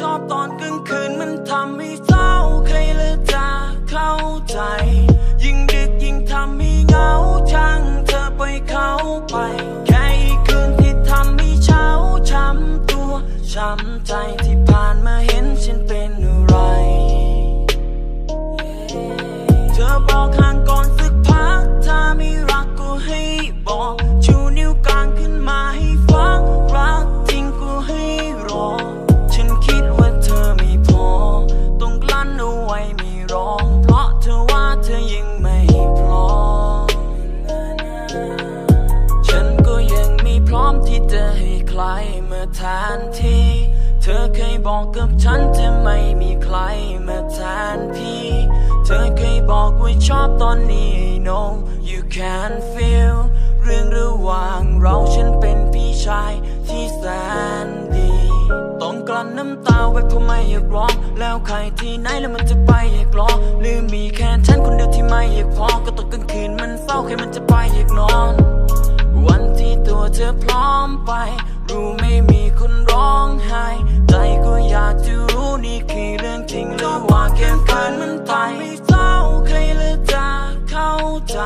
ชอบตอนกลางคืนมันทำให้เศร้าใครเลยจะเข้าใจ ยิ่งดึกยิ่งทำให้เหงาช่างเธอไปล่อยเขาไป แค่อีกคืนที่ทำให้เช้าช้ำตัวช้ำใจที่ รง เพราะเธอว่าเธอยังไม่พร้อม ฉันก็ยังไม่พร้อมที่จะให้ใครมาแทนที่ เธอเคยบอกกับฉันจะไม่มีใครมาแทนพี่ เธอเคยบอกว่าชอบตอนนี้ know you can feel เรื่องระหว่างเราฉัน นน้ำตาไว้เพราะไม่อยากร้อง แล้วใครที่ไหนแล้วมันจะไปอยากร้องหรือมีแค่ฉันคนเดียวที่ไม่อยากพอก็ตกกลางคืนมันเศร้าใครมันจะไปอยากนอน วันที่ตัวเธอพร้อมไป รู้ไม่มีคนร้องไห้ ใจก็อยากจะรู้นี่คือเรื่องจริงหรือว่าแค่คืนมันตายไม่เศร้าใครเลยจะเข้าใจ